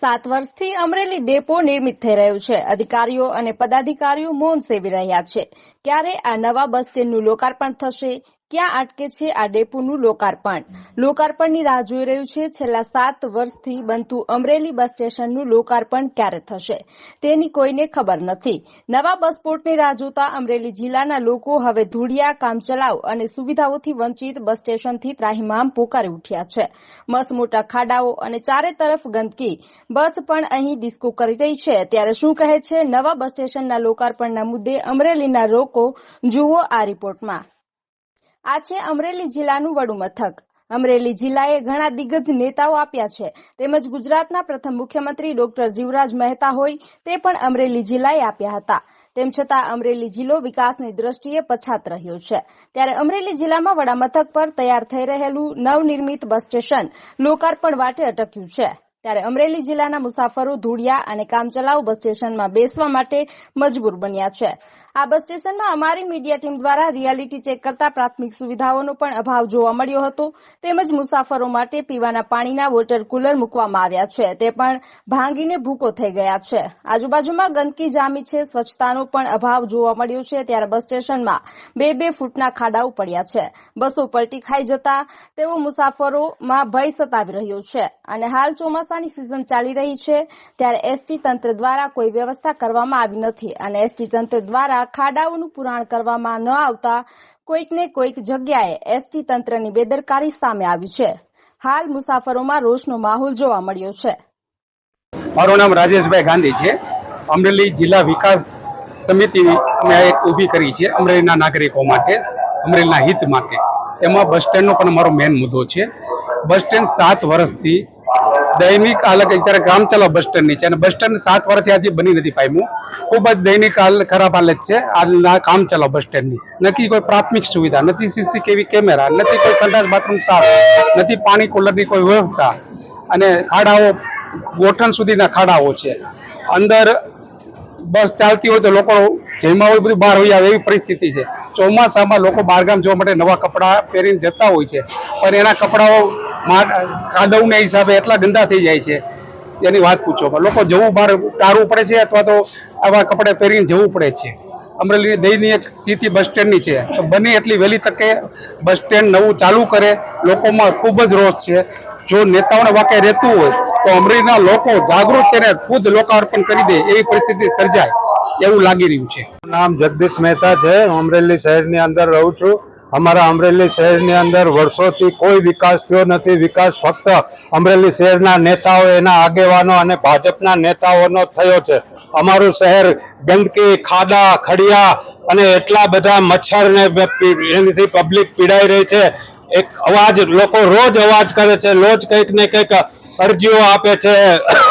સાત વર્ષથી અમરેલી ડેપો નિર્મિત થઈ રહ્યું છે. અધિકારીઓ અને પદાધિકારીઓ મૌન સેવી રહ્યા છે. ક્યારે આ નવા બસ સ્ટેન્ડનું લોકાર્પણ થશે? ક્યાં અટકે છે આ ડેપોનું લોકાર્પણ? લોકાર્પણની રાહ જોઈ રહ્યું છે છેલ્લા સાત વર્ષથી બનતું અમરેલી બસ સ્ટેશનનું લોકાર્પણ ક્યારે થશે? તેની કોઈને ખબર નથી. નવા બસ પોર્ટની રાહ જોતા અમરેલી જિલ્લાના લોકો હવે ધૂળિયા કામચલાઉ અને સુવિધાઓથી વંચિત બસ સ્ટેશનથી ત્રાહિમામ પોકારી ઉઠ્યા છે. મસમોટા મોટા ખાડાઓ અને ચારે તરફ ગંદકી. બસ પણ અહીં ડિસ્કો કરી રહી છે. ત્યારે શું કહે છે? નવા બસ સ્ટેશનના લોકાર્પણના મુદ્દે અમરેલીના લોકો જુઓ આ રિપોર્ટમાં. આ છે અમરેલી જિલ્લાનું વડુ મથક અમરેલી જિલ્લાએ ઘણા દિગ્ગજ નેતાઓ આપ્યા છે. તેમજ ગુજરાતના પ્રથમ મુખ્યમંત્રી ડોક્ટર જીવરાજ મહેતા હોય તે પણ અમરેલી જિલ્લાએ આપ્યા હતા. તેમ છતાં અમરેલી જિલ્લો વિકાસની દ્રષ્ટિએ પછાત રહ્યો છે. ત્યારે અમરેલી જિલ્લામાં વડામથક પર તૈયાર થઈ રહેલું નવનિર્મિત બસ સ્ટેશન લોકાર્પણ વાટે અટક્યું છે. ત્યારે અમરેલી જિલ્લાના મુસાફરો ધૂળિયા અને કામચલાઉ બસ સ્ટેશનમાં બેસવા માટે મજબૂર બન્યા છે. આ બસ સ્ટેશનમાં અમારી મીડિયા ટીમ દ્વારા રિયાલિટી ચેક કરતા પ્રાથમિક સુવિધાઓનો પણ અભાવ જોવા મળ્યો હતો. તેમજ મુસાફરો માટે પીવાના પાણીના વોટર કુલર મૂકવામાં આવ્યા છે. તે પણ ભાંગીને ભૂકો થઈ ગયા છે. આજુબાજુમાં ગંદકી જામી છે. સ્વચ્છતાનો પણ અભાવ જોવા મળ્યો છે. ત્યારે બસ સ્ટેશનમાં બે બે ફૂટના ખાડાઓ પડ્યા છે. બસો પલટી ખાઈ જતા તેઓ મુસાફરોમાં ભય સતાવી રહ્યો છે. અને હાલ ચોમાસાની સિઝન ચાલી રહી છે. ત્યારે એસટી તંત્ર દ્વારા કોઈ વ્યવસ્થા કરવામાં આવી નથી. અને એસટી તંત્ર દ્વારા ખાડાઓનું પુરાણ કરવામાં ન આવતા કોઈકને કોઈક જગ્યાએ એસટી તંત્રની બેદરકારી સામે આવી છે. હાલ મુસાફરોમાં રોષનો માહોલ જોવા મળ્યો છે. મારું નામ રાજેશભાઈ ગાંધી છે. અમરેલી જિલ્લા વિકાસ સમિતિ અમે એક ઊભી કરી છે અમરેલીના નાગરિકો માટે, અમરેલીના હિત માટે. એમાં બસ સ્ટેન્ડનો પણ મારો મેઇન મુદ્દો છે. બસ સ્ટેન્ડ સાત વર્ષથી દૈનિક હાલત અત્યારે કામચલાઉ બસ સ્ટેન્ડની છે. અને બસ સ્ટેન્ડ સાત વર્ષથી આજે બની નથી પામ્યું ખૂબ જ દૈનિક હાલ ખરાબ હાલત છે. આજના કામચલાઉ બસ સ્ટેન્ડની. નથી કોઈ પ્રાથમિક સુવિધા, નથી સીસી કેવી કેમેરા, નથી કોઈ સંડાસ બાથરૂમ સાફ, નથી પાણી કુલરની કોઈ વ્યવસ્થા. અને ખાડાઓ, ગોઠણ સુધીના ખાડાઓ છે. અંદર બસ ચાલતી હોય તો લોકો જેમાં હોય બધું બહાર હોય આવે એવી પરિસ્થિતિ છે. ચોમાસામાં લોકો બહારગામ જોવા માટે નવા કપડાં પહેરીને જતા હોય છે. પણ એના કપડાઓ કાદવના હિસાબે એટલા ગંદા થઈ જાય છે. એની વાત પૂછો લોકો જવું બહાર ટાળવું પડે છે અથવા તો આવા કપડાં પહેરીને જવું પડે છે. અમરેલી દૈનિક સ્થિતિ બસ સ્ટેન્ડની છે. તો બને એટલી વહેલી તકે બસ સ્ટેન્ડ નવું ચાલુ કરે. લોકોમાં ખૂબ જ રોષ છે. જો નેતાઓને વાકે રહેતું હોય તો અમરેલીના લોકો જાગૃત થઈને ખુદ લોકાર્પણ કરી દે એવી પરિસ્થિતિ સર્જાય એવું લાગી રહ્યું છે. નામ જગદીશ મહેતા છે. હું અમરેલી શહેરની અંદર રહું છું. અમારા અમરેલી શહેરની અંદર વર્ષોથી કોઈ વિકાસ થયો નથી. વિકાસ ફક્ત અમરેલી શહેરના નેતાઓ, એના આગેવાનો અને ભાજપના નેતાઓનો થયો છે. અમારું શહેર ગંદકી, ખાડા, ખડિયા અને એટલા બધા મચ્છરને એનાથી પબ્લિક પીડાઈ રહી છે. એક અવાજ, લોકો રોજ અવાજ કરે છે. રોજ કંઈક ને કંઈક અરજીઓ આપે છે,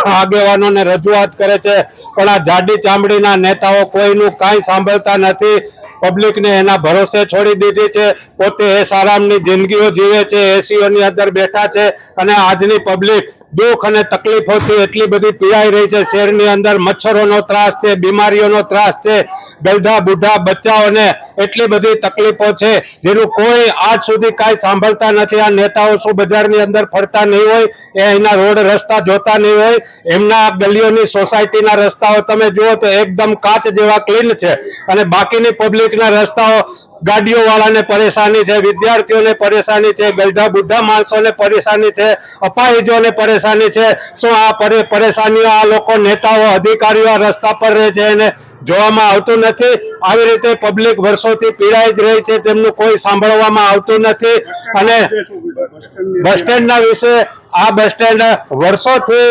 આગેવાનોને રજૂઆત કરે છે, પણ આ જાડી ચામડીના નેતાઓ કોઈનું કાંઈ સાંભળતા નથી. પબ્લિકને એના ભરોસે છોડી દીધી છે, પોતે એ આરામની જિંદગીઓ જીવે છે, એસીઓની અંદર બેઠા છે, અને આજની પબ્લિક દુઃખ અને તકલીફોથી એટલી બધી પીડાઈ રહી છે, શહેરની અંદર મચ્છરોનો ત્રાસ છે, બીમારીઓનો ત્રાસ છે, ગલઢા બુઢા બચ્ચાઓને એટલી બધી તકલીફો છે, જેનું કોઈ આજ સુધી કાંઈ સાંભળતા નથી. આ નેતાઓ શું બજારની અંદર ફરતા નહીં હોય, એ અહીંના રોડ રસ્તા જોતા નહીં હોય. એમના ગલીઓની સોસાયટીના રસ્તાઓ તમે જુઓ તો એકદમ કાચ જેવા ક્લીન છે. અને બાકીની પબ્લિકના રસ્તાઓ ગાડીઓ વાળાને પરેશાની છે, વિદ્યાર્થીઓને પરેશાની છે ગલઢા બુઢા માણસોને પરેશાની છે, અપાહિજોને પરેશાની છે. શું આ પરે- પરેશાનીઓ આ લોકો નેતાઓ, અધિકારીઓ રસ્તા પર રહે છે એને જોવામાં આવતું નથી. આવી રીતે પબ્લિક વર્ષોથી પીડાઈ જ રહી છે, તેમનું કોઈ સાંભળવામાં આવતું નથી. અને બસ સ્ટેન્ડના વિશે આ બસ સ્ટેન્ડ વર્ષોથી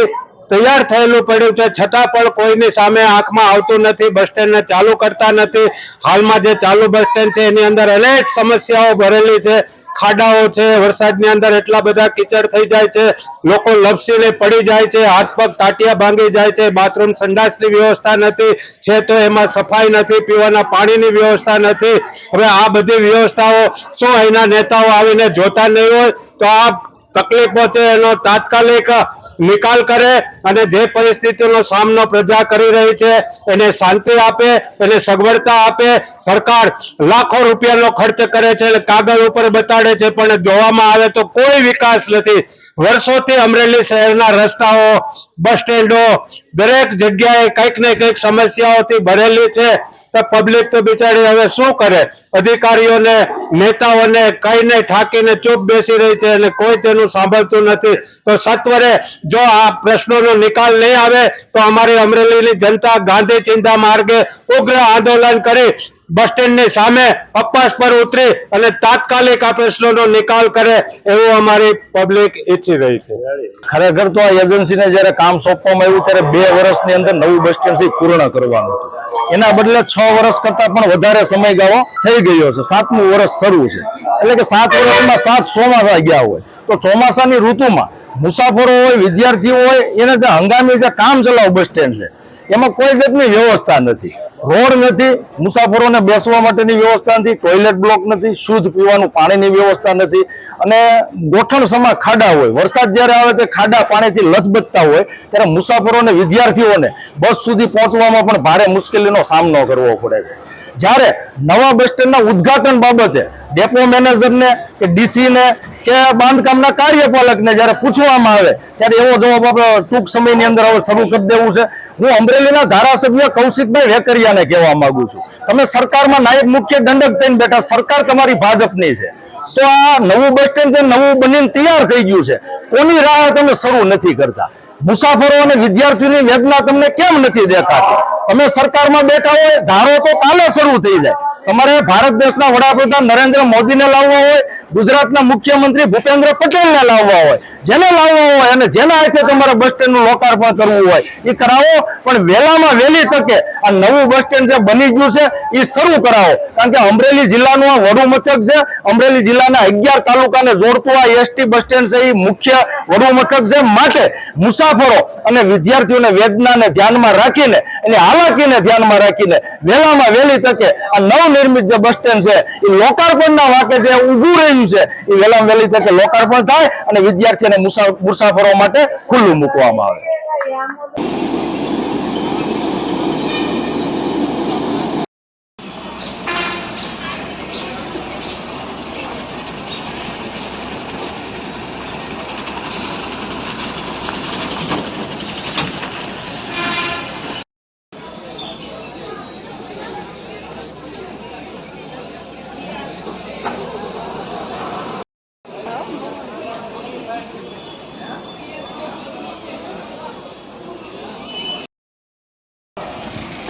તૈયાર થયેલું પડ્યું છે. છતાં પણ કોઈની સામે આંખમાં આવતું નથી, બસ સ્ટેન્ડને ચાલુ કરતા નથી. હાલમાં જે ચાલુ બસ સ્ટેન્ડ છે, એની અંદર અનેક સમસ્યાઓ ભરેલી છે. ખાડાઓ છે, વરસાદની અંદર એટલા બધા કીચડ થઈ જાય છે, લોકો લપસીને પડી જાય છે, હાથ પગ તાટિયા ભાંગી જાય છે, બાથરૂમ સંડાસની વ્યવસ્થા નથી, છે તો એમાં સફાઈ નથી, પીવાના પાણીની વ્યવસ્થા નથી. હવે આ બધી વ્યવસ્થાઓ શું અહીંના નેતાઓ આવીને જોતા નહીં હોય, તો આ તકલીફો છે એનો તાત્કાલિક નિકાલ કરે અને જે પરિસ્થિતિનો સામનો પ્રજા કરી રહી છે, એને શાંતિ આપે, એને સગવડતા આપે. સરકાર લાખો રૂપિયાનો ખર્ચ કરે છે અને કાગળ ઉપર બતાડે છે, પણ જોવામાં આવે તો કોઈ વિકાસ નથી. વર્ષોથી અમરેલી શહેરના રસ્તાઓ, બસ સ્ટેન્ડો દરેક જગ્યાએ કંઈક ને કંઈક સમસ્યાઓથી ભરેલી છે. પબ્લિક તો બિચારી હવે શું કરે? અધિકારીઓને, નેતાઓને કઈને ઠાકીને ચૂપ બેસી રહી છે અને કોઈ તેનું સાંભળતું નથી. તો સત્વરે જો આ પ્રશ્નોનો નિકાલ નહીં આવે, તો અમારી અમરેલીની જનતા ગાંધી ચિંતા માર્ગે ઉગ્ર આંદોલન કરી બસ સ્ટેન્ડની સામે અપાસ પર ઉતરી અને તાત્કાલિક આ પ્રશ્નોનો નિકાલ કરે એવું અમારી પબ્લિક ઈચ્છી રહી છે. ખરેખર તો આ એજન્સીને જ્યારે કામ સોંપવામાં આવ્યું ત્યારે બે વર્ષની અંદર નવું બસ સ્ટેન્ડ પૂર્ણ કરવાનું એના બદલે છ વર્ષ કરતા પણ વધારે સમયગાળો થઈ ગયો છે. સાતમું વર્ષ શરૂ છે. એટલે કે સાત વર્ષમાં સાત ચોમાસા ગયા હોય. તો ચોમાસાની ઋતુમાં મુસાફરો હોય, વિદ્યાર્થીઓ હોય, એને જે હંગામી જે કામ ચલાવ બસ સ્ટેન્ડ છે, એમાં કોઈ જાતની વ્યવસ્થા નથી. રોડ નથી, મુસાફરોને બેસવા માટેની વ્યવસ્થા નથી, ટોયલેટ બ્લોક નથી, શુદ્ધ પીવાનું પાણીની વ્યવસ્થા નથી. અને ગોઠણ સમા ખાડા હોય, વરસાદ જ્યારે આવે તે ખાડા પાણીથી લથબથતા હોય, ત્યારે મુસાફરોને વિદ્યાર્થીઓને બસ સુધી પહોંચવામાં પણ ભારે મુશ્કેલીનો સામનો કરવો પડે છે. જ્યારે નવા બસ સ્ટેન્ડના ઉદ્ઘાટન બાબતે ડેપો મેનેજરને કે ડીસીને કે બાંધકામના કાર્યપાલકને જ્યારે પૂછવામાં આવે, ત્યારે એવો જવાબ આપણે ટૂંક સમયની અંદર હવે શરૂ કરી દેવું છે. હું અમરેલીના ધારાસભ્ય કૌશિકભાઈ વેકરિયાને કહેવા માંગુ છું. તમે સરકારમાં નાયબ મુખ્ય દંડક થઈને બેઠા, સરકાર તમારી ભાજપની છે. તો આ નવું બસ સ્ટેન્ડ છે નવું બનીને તૈયાર થઈ ગયું છે, કોની રાહ તમે શરૂ નથી કરતા? મુસાફરો અને વિદ્યાર્થીઓની વેદના તમને કેમ નથી દેખાતી તમે સરકારમાં બેઠા હોય, ધારો તો કાલે શરૂ થઈ જાય. તમારે ભારત દેશના વડાપ્રધાન નરેન્દ્ર મોદીને લાવવા હોય ગુજરાતના મુખ્યમંત્રી ભૂપેન્દ્ર પટેલને લાવવા હોય, જેને લાવવા હોય અને જેના હાથે તમારે બસ સ્ટેન્ડનું લોકાર્પણ કરવું હોય એ કરાવો, પણ વહેલામાં વહેલી તકે આ નવું બસ સ્ટેન્ડ જે બની ગયું છે એ શરૂ કરાવો. કારણ કે અમરેલી જિલ્લાનું આ વડુ મથક છે, અમરેલી જિલ્લાના અગિયાર તાલુકાને જોડતું આ એસટી બસ સ્ટેન્ડ છે એ મુખ્ય વડુ મથક છે. માટે મુસાફરો અને વિદ્યાર્થીઓને વેદનાને ધ્યાનમાં રાખીને એની હાલાકીને ધ્યાનમાં રાખીને વહેલામાં વહેલી તકે આ નવનિર્મિત જે બસ સ્ટેન્ડ છે એ લોકાર્પણના વાકે જે ઊભું રહ્યું છે. એ વહેલામાં વહેલી તકે લોકાર્પણ થાય અને વિદ્યાર્થીઓને મુસાફરો માટે ખુલ્લું મૂકવામાં આવે.